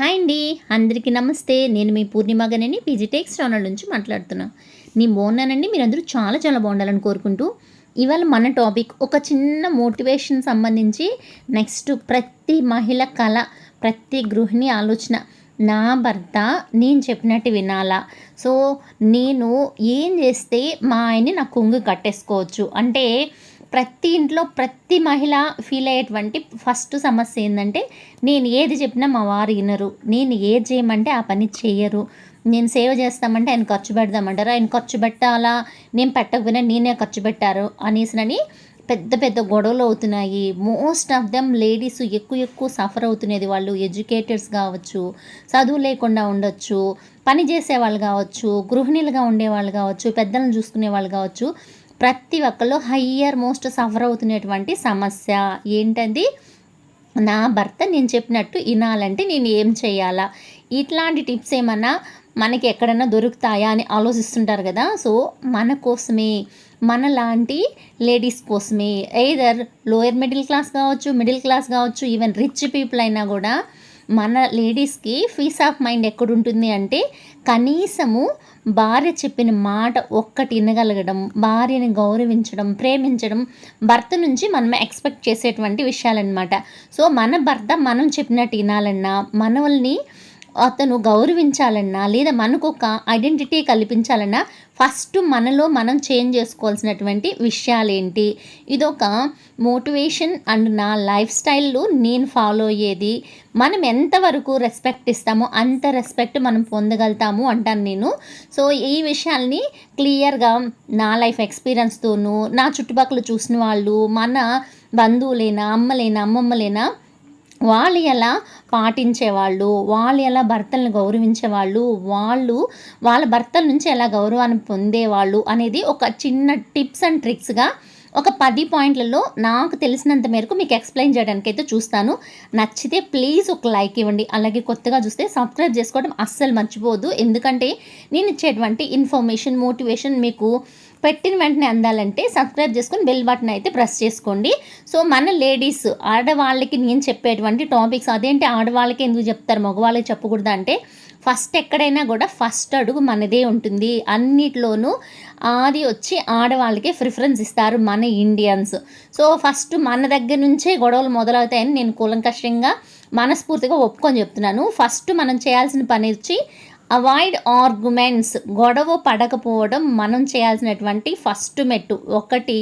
Hi అండి. అందరికీ నమస్తే. నేను మీ పూర్ణిమ గనని పీజీటెక్స్ ఛానల్ నుంచి మాట్లాడుతున్నా. నేను బాగున్నానండి. మీరందరూ చాలా చాలా బాగుండాలని కోరుకుంటూ ఇవాళ మన టాపిక్ ఒక చిన్న మోటివేషన్ సంబంధించి నెక్స్ట్ ప్రతి మహిళ కళ ప్రతి గృహిణి ఆలోచన నా భర్త నేను చెప్పినట్టు వినాలా? సో నేను ఏం చేస్తే మా ఆయన్ని నా కొంగు కట్టేసుకోవచ్చు? అంటే ప్రతి ఇంట్లో ప్రతి మహిళ ఫీల్ అయ్యేటువంటి ఫస్ట్ సమస్య ఏంటంటే నేను ఏది చెప్పినా మా వారు వినరు. నేను ఏది చేయమంటే ఆ పని చేయరు నేను సేవ్ చేస్తామంటే ఆయన ఖర్చు పెడదామంటారు. ఆయన ఖర్చు పెట్టాలా? నేను పెట్టకపోయినా నేనే ఖర్చు పెట్టారు అనేసినని పెద్ద పెద్ద గొడవలు అవుతున్నాయి. మోస్ట్ ఆఫ్ దెమ్ లేడీస్ ఎక్కువ ఎక్కువ సఫర్ అవుతున్నది. వాళ్ళు ఎడ్యుకేటర్స్ కావచ్చు చదువు లేకుండా ఉండొచ్చు పని చేసే వాళ్ళు కావచ్చు గృహిణులుగా ఉండేవాళ్ళు కావచ్చు పెద్దలను చూసుకునే వాళ్ళు కావచ్చు. ప్రతి ఒక్కళ్ళు హయ్యర్ మోస్ట్ సఫర్ అవుతున్నటువంటి సమస్య. ఏంటది నా భర్త నేను చెప్పినట్టు వినాలంటే నేను ఏం చేయాలా? ఇట్లాంటి టిప్స్ ఏమన్నా మనకి ఎక్కడన్నా దొరుకుతాయా అని ఆలోచిస్తుంటారు కదా? సో మన కోసమే మన లాంటి లేడీస్ కోసమే. ఎయిదర్ లోయర్ మిడిల్ క్లాస్ కావచ్చు మిడిల్ క్లాస్ కావచ్చు ఈవెన్ రిచ్ పీపుల్ అయినా కూడా మన లేడీస్కి పీస్ ఆఫ్ మైండ్ ఎక్కడుంటుంది అంటే కనీసము భార్య చెప్పిన మాట ఒక్కటి వినగలగడం భార్యని గౌరవించడం ప్రేమించడం భర్త నుంచి మనం ఎక్స్పెక్ట్ చేసేటువంటి విషయాలన్నమాట. సో మన భర్త మనం చెప్పినట్టు వినాలన్నా మనల్ని అతను గౌరవించాలన్నా లేదా మనకు ఒక ఐడెంటిటీ కల్పించాలన్నా ఫస్ట్ మనలో మనం చేంజ్ చేసుకోవాల్సినటువంటి విషయాలు ఏంటి ఇదొక మోటివేషన్ అండ్ నా లైఫ్ స్టైల్లో నేను ఫాలో అయ్యేది. మనం ఎంతవరకు రెస్పెక్ట్ ఇస్తామో అంత రెస్పెక్ట్ మనం పొందగలుగుతాము అంటాను నేను. సో ఈ విషయాల్ని క్లియర్గా నా లైఫ్ ఎక్స్పీరియన్స్తోనూ నా చుట్టుపక్కల చూసిన వాళ్ళు మన బంధువులైనా అమ్మలైనా అమ్మమ్మలైనా వాళ్ళు ఎలా పాటించేవాళ్ళు వాళ్ళు ఎలా భర్తలను గౌరవించేవాళ్ళు వాళ్ళు వాళ్ళ భర్తల నుంచి ఎలా గౌరవాన్ని పొందేవాళ్ళు అనేది ఒక చిన్న టిప్స్ అండ్ ట్రిక్స్గా ఒక పది పాయింట్లలో నాకు తెలిసినంత మేరకు మీకు ఎక్స్ప్లెయిన్ చేయడానికి అయితే చూస్తాను. నచ్చితే ప్లీజ్ ఒక లైక్ ఇవ్వండి. అలాగే కొత్తగా చూస్తే సబ్స్క్రైబ్ చేసుకోవడం అస్సలు మర్చిపోవద్దు. ఎందుకంటే నేను ఇచ్చేటువంటి ఇన్ఫర్మేషన్ మోటివేషన్ మీకు పెట్టిన వెంటనే అందాలంటే సబ్స్క్రైబ్ చేసుకొని బెల్ బటన్ అయితే ప్రెస్ చేసుకోండి. సో మన లేడీస్ ఆడవాళ్ళకి నేను చెప్పేటువంటి టాపిక్స్ అదేంటి ఆడవాళ్ళకి ఎందుకు చెప్తారు మగవాళ్ళకి చెప్పకూడదు అంటే ఫస్ట్ ఎక్కడైనా కూడా ఫస్ట్ అడుగు మనదే ఉంటుంది. అన్నిట్లోనూ అది వచ్చి ఆడవాళ్ళకే ప్రిఫరెన్స్ ఇస్తారు మన ఇండియన్స్ సో ఫస్ట్ మన దగ్గర నుంచే గొడవలు మొదలవుతాయని నేను కూలంకషంగా మనస్ఫూర్తిగా ఒప్పుకొని చెప్తున్నాను. ఫస్ట్ మనం చేయాల్సిన పని వచ్చి అవాయిడ్ ఆర్గ్యుమెంట్స్ గొడవ పడకపోవడం మనం చేయాల్సినటువంటి ఫస్ట్ మెట్టు. ఒకటి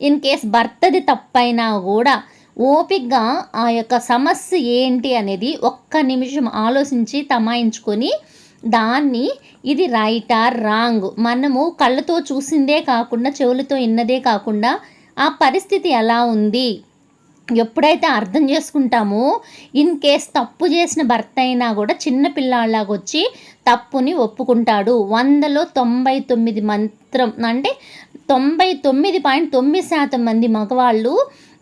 ఇన్ కేస్ భర్తది తప్పైనా కూడా ఓపిక్గా ఆ యొక్క సమస్య ఏంటి అనేది ఒక్క నిమిషం ఆలోచించి తమాయించుకొని దాన్ని ఇది రైటా రాంగ్ మనము కళ్ళతో చూసిందే కాకుండా చెవులతో ఇన్నదే కాకుండా ఆ పరిస్థితి ఎలా ఉంది? ఎప్పుడైతే అర్థం చేసుకుంటామో ఇన్ కేస్ తప్పు చేసిన భర్త అయినా కూడా చిన్న పిల్లాళ్ళలాగా వచ్చి తప్పుని ఒప్పుకుంటాడు. వందలో తొంభై తొమ్మిది మంత్రం అంటే తొంభై తొమ్మిది పాయింట్ తొమ్మిది శాతం మంది మగవాళ్ళు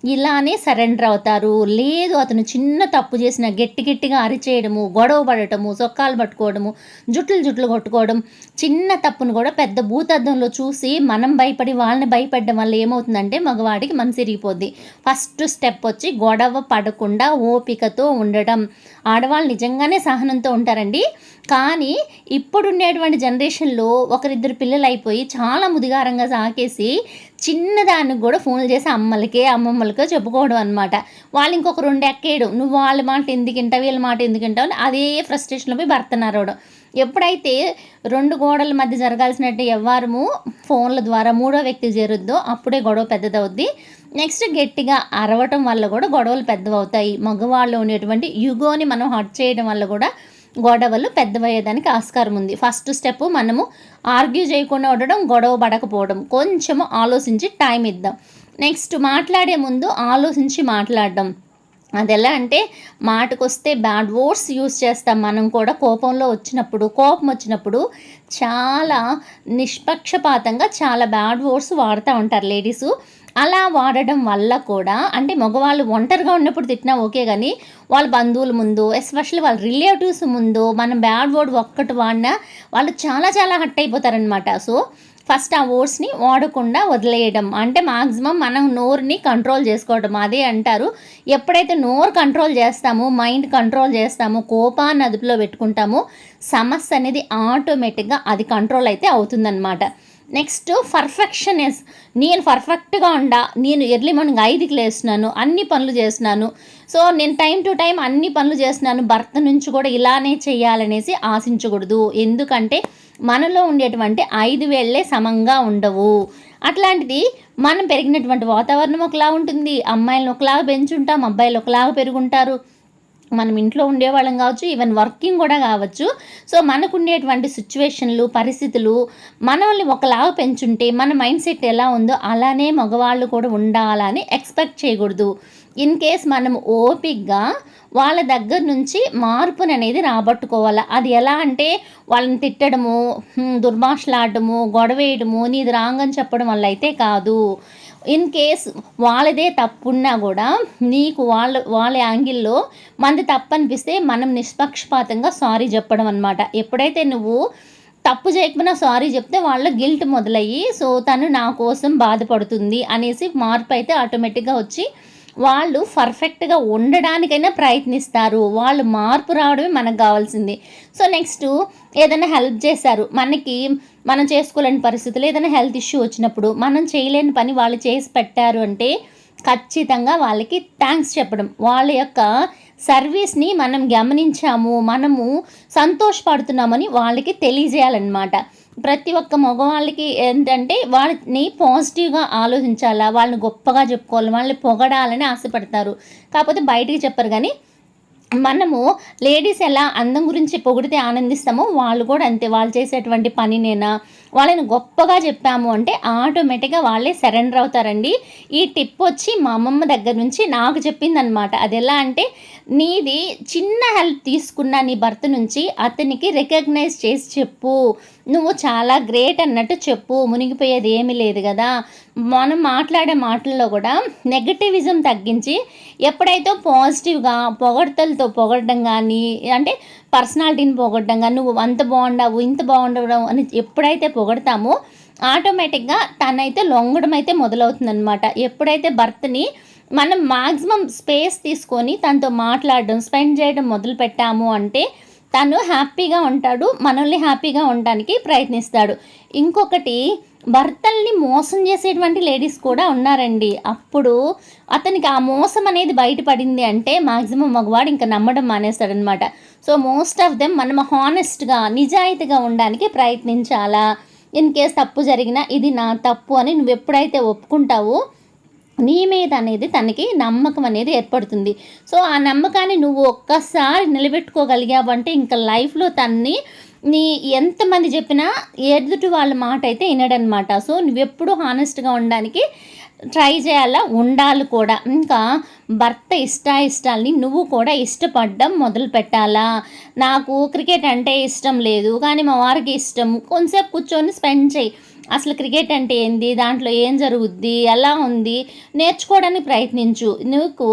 ఇలానే సరెండర్ అవుతారు. లేదు అతను చిన్న తప్పు చేసిన గట్టి గట్టిగా అరిచేయడము గొడవ పడటము సొక్కాలు పట్టుకోవడము జుట్లు జుట్లు కొట్టుకోవడం చిన్న తప్పును కూడా పెద్ద భూతద్దంలో చూసి మనం భయపడి వాళ్ళని భయపడడం వల్ల ఏమవుతుందంటే మగవాడికి మనసు ఇరిగిపోద్ది ఫస్ట్ స్టెప్ వచ్చి గొడవ పడకుండా ఓపికతో ఉండడం ఆడవాళ్ళు నిజంగానే సహనంతో ఉంటారండి. కానీ ఇప్పుడుండేటువంటి జనరేషన్లో ఒకరిద్దరు పిల్లలు అయిపోయి చాలా ముదిగారంగా సాకేసి చిన్నదానికి కూడా ఫోన్లు చేసి అమ్మలకే అమ్మమ్మలకే చెప్పుకోవడం అనమాట వాళ్ళు ఇంకొక రెండు ఎక్కేయడం నువ్వు వాళ్ళ మాట ఎందుకు వింటావు వీళ్ళ మాట ఎందుకు వింటావు అని అదే ఫ్రస్ట్రేషన్లో పోయి భర్త అరవడం ఎప్పుడైతే రెండు గోడల మధ్య జరగాల్సినట్టు ఎవ్వరము ఫోన్ల ద్వారా మూడో వ్యక్తి చేరుద్దో అప్పుడే గొడవ పెద్దదవుద్ది. నెక్స్ట్ గట్టిగా అరవటం వల్ల కూడా గొడవలు పెద్దవవుతాయి. మగవాళ్ళు ఉండేటువంటి యుగోని మనం హట్ చేయడం వల్ల కూడా గొడవలు పెద్దవయ్యేదానికి ఆస్కారం ఉంది. ఫస్ట్ స్టెప్ మనము ఆర్గ్యూ చేయకుండా ఉండడం గొడవ పడకపోవడం. కొంచెము ఆలోచించి టైం ఇద్దాం. నెక్స్ట్ మాట్లాడే ముందు ఆలోచించి మాట్లాడడం. అది ఎలా అంటే మాటకొస్తే బ్యాడ్ వర్డ్స్ యూస్ చేస్తాం. మనం కూడా కోపంలో వచ్చినప్పుడు కోపం వచ్చినప్పుడు చాలా నిష్పక్షపాతంగా చాలా బ్యాడ్ వర్డ్స్ వాడుతూ ఉంటారు లేడీసు అలా వాడడం వల్ల కూడా అంటే మగవాళ్ళు ఒంటరిగా ఉన్నప్పుడు తిట్టినా ఓకే కానీ వాళ్ళ బంధువుల ముందు ఎస్పెషల్లీ వాళ్ళ రిలేటివ్స్ ముందు మనం బ్యాడ్ వర్డ్ ఒక్కటి వాడినా వాళ్ళు చాలా చాలా హట్ అయిపోతారనమాట సో ఫస్ట్ ఆ వర్డ్స్ని వాడకుండా వదిలేయడం. అంటే మాక్సిమం మనం నోరుని కంట్రోల్ చేసుకోవడం అదే అంటారు ఎప్పుడైతే నోరు కంట్రోల్ చేస్తామో మైండ్ కంట్రోల్ చేస్తామో కోపాన్ని అదుపులో పెట్టుకుంటామో సమస్య అనేది ఆటోమేటిక్గా అది కంట్రోల్ అయితే అవుతుందన్నమాట. నెక్స్ట్ పర్ఫెక్షనెస్ నేను పర్ఫెక్ట్గా ఉండా నేను ఎర్లీ మార్నింగ్ ఐదుకి లేస్తున్నాను అన్ని పనులు చేస్తున్నాను. సో నేను టైం టు టైం అన్ని పనులు చేస్తున్నాను భర్త నుంచి కూడా ఇలానే చేయాలనేసి ఆశించకూడదు. ఎందుకంటే మనలో ఉండేటువంటి ఐదు వేళ్ళే సమంగా ఉండవు. అట్లాంటిది మనం పెరిగినటువంటి వాతావరణం ఒకలా ఉంటుంది. అమ్మాయిలను ఒకలాగా పెంచుంటాం అబ్బాయిలు ఒకలాగా పెరుగుంటారు. మనం ఇంట్లో ఉండేవాళ్ళం కావచ్చు ఈవెన్ వర్కింగ్ కూడా కావచ్చు. సో మనకు ఉండేటువంటి సిచ్యువేషన్లు పరిస్థితులు మనల్ని ఒకలాగా పెంచుంటే మన మైండ్ సెట్ ఎలా ఉందో అలానే మగవాళ్ళు కూడా ఉండాలని ఎక్స్పెక్ట్ చేయకూడదు. ఇన్ కేస్ మనం ఓపిక్గా వాళ్ళ దగ్గర నుంచి మార్పుని అనేది రాబట్టుకోవాలి. అది ఎలా అంటే వాళ్ళని తిట్టడము దుర్భాషలాడటము గొడవేయడము నీది రాంగ్ అని చెప్పడం వల్ల అయితే కాదు. ఇన్ కేస్ వాళ్ళదే తప్పున్నా కూడా నీకు వాళ్ళ వాళ్ళ యాంగిల్లో మనది తప్పు అనిపిస్తే మనం నిష్పక్షపాతంగా సారీ చెప్పడం అనమాట ఎప్పుడైతే నువ్వు తప్పు చేయకపోయినా సారీ చెప్తే వాళ్ళ గిల్ట్ మొదలయ్యి సో తను నా కోసం బాధపడుతుంది అనేసి మార్పు అయితే ఆటోమేటిక్గా వచ్చి వాళ్ళు పర్ఫెక్ట్గా ఉండడానికైనా ప్రయత్నిస్తారు. వాళ్ళు మార్పు రావడమే మనకు కావాల్సింది. సో నెక్స్ట్ ఏదైనా హెల్ప్ చేశారు. మనకి మనం చేసుకోలేని పరిస్థితులు ఏదైనా హెల్త్ ఇష్యూ వచ్చినప్పుడు మనం చేయలేని పని వాళ్ళు చేసి పెట్టారు అంటే ఖచ్చితంగా వాళ్ళకి థ్యాంక్స్ చెప్పడం. వాళ్ళ యొక్క సర్వీస్ని మనం గమనించాము మనము సంతోషపడుతున్నామని వాళ్ళకి తెలియజేయాలన్నమాట. ప్రతి ఒక్క మగవాళ్ళకి ఏంటంటే వాళ్ళని పాజిటివ్గా ఆలోచించాలా వాళ్ళని గొప్పగా చెప్పుకోవాలి వాళ్ళని పొగడాలని ఆశపడతారు. కాకపోతే బయటికి చెప్పరు కానీ మనము లేడీస్ ఎలా అందం గురించి పొగిడితే ఆనందిస్తామో వాళ్ళు కూడా అంతే. వాళ్ళు చేసేటువంటి పనినేనా? వాళ్ళని గొప్పగా చెప్పాము అంటే ఆటోమేటిక్గా వాళ్ళే సరెండర్ అవుతారండి. ఈ టిప్ వచ్చి మా అమ్మమ్మ దగ్గర నుంచి నాకు చెప్పిందనమాట. అది ఎలా అంటే నీది చిన్న హెల్ప్ తీసుకున్న నీ భర్త నుంచి అతనికి రికగ్నైజ్ చేసి చెప్పు. నువ్వు చాలా గ్రేట్ అన్నట్టు చెప్పు. మునిగిపోయేది ఏమీ లేదు కదా. మనం మాట్లాడే మాటల్లో కూడా నెగటివిజం తగ్గించి ఎప్పుడైతే పాజిటివ్గా పొగడతలతో పొగడడం కానీ అంటే పర్సనాలిటీని పొగడడం కానీ నువ్వు అంత బాగుండవు ఇంత బాగుండవు అని ఎప్పుడైతే పొగడతామో ఆటోమేటిక్గా తనైతే లొంగడం అయితే మొదలవుతుందనమాట ఎప్పుడైతే భర్తని మనం మాక్సిమం స్పేస్ తీసుకొని తనతో మాట్లాడడం స్పెండ్ చేయడం మొదలు పెట్టాము అంటే తను హ్యాపీగా ఉంటాడు మనల్ని హ్యాపీగా ఉండడానికి ప్రయత్నిస్తాడు. ఇంకొకటి భర్తల్ని మోసం చేసేటువంటి లేడీస్ కూడా ఉన్నారండి. అప్పుడు అతనికి ఆ మోసం అనేది బయటపడింది అంటే మాక్సిమం మగవాడు ఇంకా నమ్మడం మానేస్తాడనమాట. సో మోస్ట్ ఆఫ్ దెమ్ మనం హానెస్ట్గా నిజాయితీగా ఉండడానికి ప్రయత్నించాలా? ఇన్ కేస్ తప్పు జరిగినా ఇది నా తప్పు అని నువ్వు ఎప్పుడైతే ఒప్పుకుంటావో నీ మీద అనేది తనకి నమ్మకం అనేది ఏర్పడుతుంది. సో ఆ నమ్మకాన్ని నువ్వు ఒక్కసారి నిలబెట్టుకోగలిగావంటే ఇంకా లైఫ్లో తన్ని నీ ఎంతమంది చెప్పినా ఎదుటి వాళ్ళ మాట అయితే వినడనమాట సో నువ్వెప్పుడు హానెస్ట్గా ఉండడానికి ట్రై చేయాలా? ఉండాలి కూడా. ఇంకా భర్త ఇష్టాయిష్టాల్ని నువ్వు కూడా ఇష్టపడడం మొదలు పెట్టాలా? నాకు క్రికెట్ అంటే ఇష్టం లేదు కానీ మా వారికి ఇష్టం. కొంతసేపు కూర్చొని స్పెండ్ చేయి. అసలు క్రికెట్ అంటే ఏంది? దాంట్లో ఏం జరుగుద్ది? ఎలా ఉంది? నేర్చుకోవడానికి ప్రయత్నించు. నీకు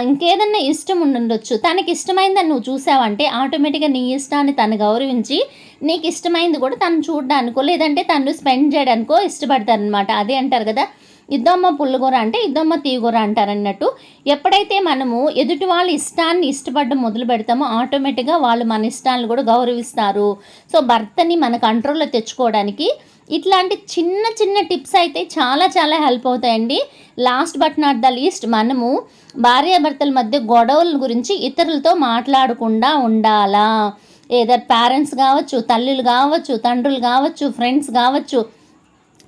ఇంకేదన్నా ఇష్టం ఉండొచ్చు తనకి ఇష్టమైందని నువ్వు చూసావంటే ఆటోమేటిక్గా నీ ఇష్టాన్ని తను గౌరవించి నీకు ఇష్టమైంది కూడా తను చూడడానికో లేదంటే తను స్పెండ్ చేయడానికో ఇష్టపడతారనమాట అదే అంటారు కదా ఇద్దమ్మ పుల్లగూర అంటే ఇద్దమ్మ తీగూర అంటారన్నట్టు. ఎప్పుడైతే మనము ఎదుటి వాళ్ళ ఇష్టాన్ని ఇష్టపడడం మొదలు పెడతామో ఆటోమేటిక్గా వాళ్ళు మన ఇష్టాలను కూడా గౌరవిస్తారు. సో భర్తని మన కంట్రోల్లో తెచ్చుకోవడానికి ఇట్లాంటి చిన్న చిన్న టిప్స్ అయితే చాలా చాలా హెల్ప్ అవుతాయండి. Last but not the least మనము భార్యాభర్తల మధ్య గొడవల గురించి ఇతరులతో మాట్లాడకుండా ఉండాలా? ఏదో పేరెంట్స్ కావచ్చు తల్లులు కావచ్చు తండ్రులు కావచ్చు ఫ్రెండ్స్ కావచ్చు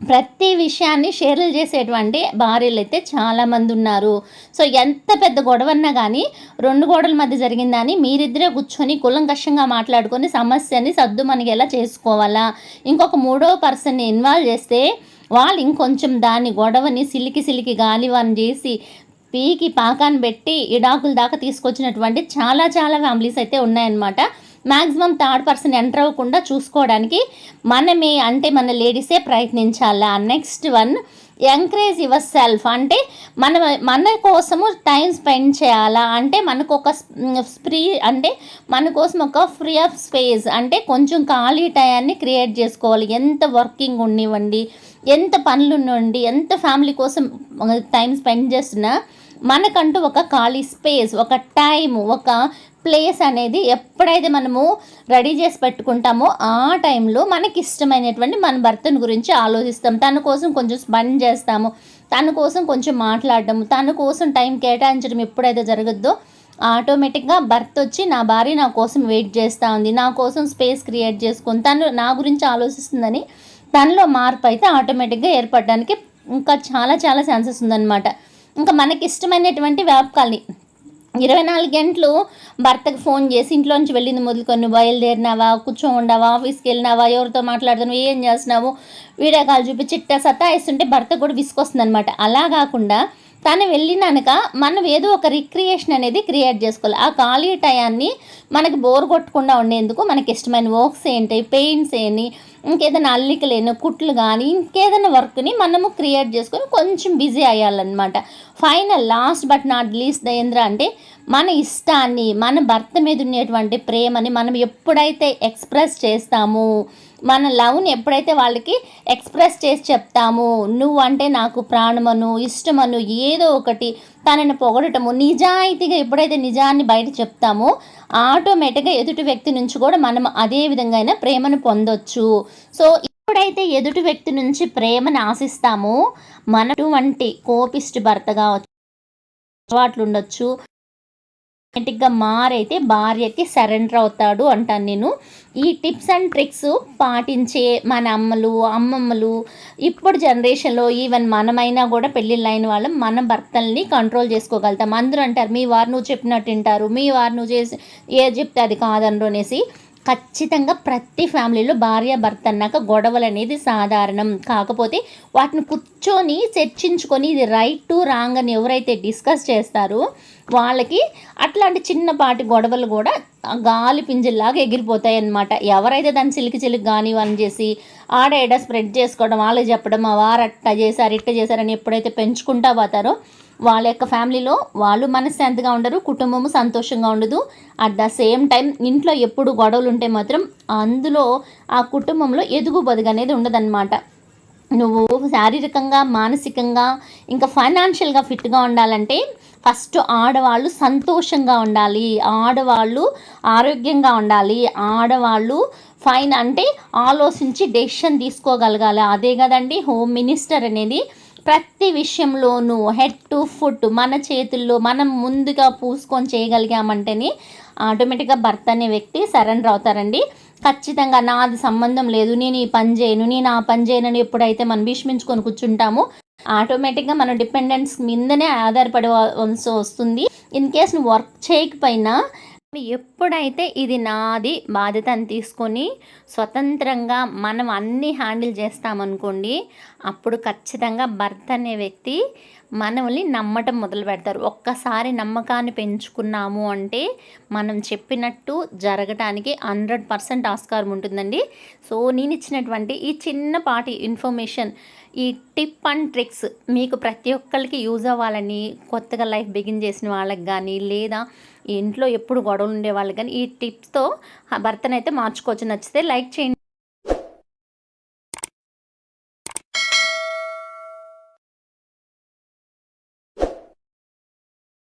ప్రతి విషయాన్ని షేర్లు చేసేటువంటి భార్యలు అయితే చాలామంది ఉన్నారు సో ఎంత పెద్ద గొడవన్నా కానీ రెండు గోడల మధ్య జరిగిందని మీరిద్దరే కూర్చొని కులంకషంగా మాట్లాడుకొని సమస్యని సర్దు మనగేలా చేసుకోవాలా? ఇంకొక మూడో పర్సన్ని ఇన్వాల్వ్ చేస్తే వాళ్ళు ఇంకొంచెం దాని గొడవని సిలికి సిలికి గాలివాన్ చేసి పీకి పాకాన్ని పెట్టి ఇడాకుల దాకా తీసుకొచ్చినటువంటి చాలా చాలా ఫ్యామిలీస్ అయితే ఉన్నాయన్నమాట. మ్యాక్సిమం థర్డ్ పర్సన్ ఎంటర్ అవ్వకుండా చూసుకోవడానికి మనమే అంటే మన లేడీసే ప్రయత్నించాలా? Next one encourage yourself. అంటే మన మన కోసము టైం స్పెండ్ చేయాలా? అంటే మనకు ఒక ఫ్రీ అంటే మన కోసం ఒక ఫ్రీ ఆఫ్ స్పేస్ అంటే కొంచెం ఖాళీ టయాన్ని క్రియేట్ చేసుకోవాలి. ఎంత వర్కింగ్ ఉండివ్వండి ఎంత పనులు ఉండి ఎంత ఫ్యామిలీ కోసం టైం స్పెండ్ చేస్తున్నా మనకంటూ ఒక ఖాళీ స్పేస్ ఒక టైం ఒక ప్లేస్ అనేది ఎప్పుడైతే మనము రెడీ చేసి పెట్టుకుంటామో ఆ టైంలో మనకి ఇష్టమైనటువంటి మన భర్తను గురించి ఆలోచిస్తాం. తన కోసం కొంచెం స్పెండ్ చేస్తాము. తన కోసం కొంచెం మాట్లాడడం తన కోసం టైం కేటాయించడం ఎప్పుడైతే జరగద్దో ఆటోమేటిక్గా భర్త వచ్చి నా భార్య నా కోసం వెయిట్ చేస్తూ ఉంది. నా కోసం స్పేస్ క్రియేట్ చేసుకొని తను నా గురించి ఆలోచిస్తుందని తనలో మార్పు అయితే ఆటోమేటిక్గా ఏర్పడడానికి ఇంకా చాలా చాలా ఛాన్సెస్ ఉందన్నమాట. ఇంకా మనకి ఇష్టమైనటువంటి వ్యాపకాలని ఇరవై నాలుగు గంటలు భర్తకు ఫోన్ చేసి ఇంట్లోంచి వెళ్ళింది మొదలుకొని బయలుదేరినావా కూర్చోండావా ఆఫీస్కి వెళ్ళినావా ఎవరితో మాట్లాడుతున్నావు ఏం చేస్తున్నావు? వీడియో కాల్ చూపి చిట్ట సత్తాయిస్తుంటే భర్త కూడా విసుకొస్తుంది అనమాట అలా కాకుండా తను వెళ్ళినాక మనం ఏదో ఒక రిక్రియేషన్ అనేది క్రియేట్ చేసుకోవాలి. ఆ ఖాళీ టయాన్ని మనకి బోర్ కొట్టకుండా ఉండేందుకు మనకి ఇష్టమైన వర్క్స్ ఏంటి పెయింట్స్ ఏంటి ఇంకేదైనా అల్లికలేను కుట్లు కానీ ఇంకేదైనా వర్క్ని మనము క్రియేట్ చేసుకొని కొంచెం busy అయ్యాలన్నమాట. Final last but not least దయేంద్ర అంటే మన ఇష్టాన్ని మన భర్త మీద ఉండేటువంటి ప్రేమని మనం ఎప్పుడైతే ఎక్స్ప్రెస్ చేస్తామో మన లవ్ని ఎప్పుడైతే వాళ్ళకి ఎక్స్ప్రెస్ చేసి చెప్తామో నువ్వు అంటే నాకు ప్రాణమను ఇష్టమను ఏదో ఒకటి తనని పొగడటము నిజాయితీగా ఎప్పుడైతే నిజాన్ని బయట చెప్తామో ఆటోమేటిక్గా ఎదుటి వ్యక్తి నుంచి కూడా మనం అదే విధంగా అయినా ప్రేమను పొందొచ్చు. సో ఎప్పుడైతే ఎదుటి వ్యక్తి నుంచి ప్రేమను ఆశిస్తామో మనటువంటి కోపిస్ట్ భర్తగా అలవాట్లు ఉండొచ్చు ఆటోమేటిక్గా మారైతే భార్యకి సరెండర్ అవుతాడు అంటాను నేను. ఈ టిప్స్ అండ్ ట్రిక్స్ పాటించే మన అమ్మలు అమ్మమ్మలు ఇప్పుడు జనరేషన్లో ఈవెన్ మనమైనా కూడా పెళ్ళిళ్ళు అయిన వాళ్ళం మన భర్తల్ని కంట్రోల్ చేసుకోగలుగుతాం. అందరూ అంటారు మీ వారు నువ్వు చెప్పినట్టు వింటారు మీ వారు నువ్వు చేసి ఏది చెప్తే అది కాదనరు అనేసి. ఖచ్చితంగా ప్రతి ఫ్యామిలీలో భార్య భర్త అన్నాక గొడవలు అనేది సాధారణం. కాకపోతే వాటిని కూర్చొని చర్చించుకొని ఇది రైట్ టు రాంగ్ అని ఎవరైతే డిస్కస్ చేస్తారో వాళ్ళకి అట్లాంటి చిన్నపాటి గొడవలు కూడా గాలి పింజల్లాగా ఎగిరిపోతాయి అన్నమాట ఎవరైతే దాన్ని చిలికి చిలికి కానివ్వని చేసి ఆడ ఎడ స్ప్రెడ్ చేసుకోవడం వాళ్ళకి చెప్పడం ఆ వారు అట్ట చేశారు ఇట్ట చేశారని ఎప్పుడైతే పెంచుకుంటా పోతారో వాళ్ళ యొక్క ఫ్యామిలీలో వాళ్ళు మనశ్శాంతిగా ఉండరు కుటుంబము సంతోషంగా ఉండదు. అట్ ద సేమ్ టైం ఇంట్లో ఎప్పుడు గొడవలు ఉంటే మాత్రం అందులో ఆ కుటుంబంలో ఎదుగు బదుగు అనేది ఉండదన్నమాట. నువ్వు శారీరకంగా మానసికంగా ఇంకా ఫైనాన్షియల్గా ఫిట్గా ఉండాలంటే ఫస్ట్ ఆడవాళ్ళు సంతోషంగా ఉండాలి. ఆడవాళ్ళు ఆరోగ్యంగా ఉండాలి. ఆడవాళ్ళు ఫైన్ అంటే ఆలోచించి డెసిషన్ తీసుకోగలగాలి. అదే కదండి హోమ్ మినిస్టర్ అనేది ప్రతి విషయంలోనూ హెడ్ టు ఫుట్ మన చేతుల్లో మనం ముందుగా పూసుకొని చేయగలిగామంటేనే ఆటోమేటిక్గా భర్త అనే వ్యక్తి సరెండర్ అవుతారండి. ఖచ్చితంగా నాది సంబంధం లేదు నేను ఈ పని చేయను నేను ఆ పని చేయనని ఎప్పుడైతే మనం భీష్మించుకొని కూర్చుంటామో ఆటోమేటిక్గా మన డిపెండెన్స్ మీదనే ఆధారపడవలసి వస్తుంది. ఇన్ కేస్ నువ్వు వర్క్ చేయకపోయినా ఎప్పుడైతే ఇది నాది బాధ్యత అని తీసుకొని స్వతంత్రంగా మనం అన్నీ హ్యాండిల్ చేస్తామనుకోండి అప్పుడు ఖచ్చితంగా భర్త అనే వ్యక్తి మనల్ని నమ్మటం మొదలు పెడతారు. ఒక్కసారి నమ్మకాన్ని పెంచుకున్నాము అంటే మనం చెప్పినట్టు జరగటానికి హండ్రెడ్ పర్సెంట్ ఆస్కారం ఉంటుందండి. సో నేను ఇచ్చినటువంటి ఈ చిన్నపాటి ఇన్ఫర్మేషన్ ఈ టిప్ అండ్ ట్రిక్స్ మీకు ప్రతి ఒక్కరికి యూజ్ అవ్వాలని కొత్తగా లైఫ్ బిగిన్ చేసిన వాళ్ళకి కానీ లేదా ఇంట్లో ఎప్పుడు గొడవలు ఉండేవాళ్ళు కానీ ఈ టిప్స్తో భర్తనైతే మార్చుకోవచ్చు. నచ్చితే లైక్ చేయండి.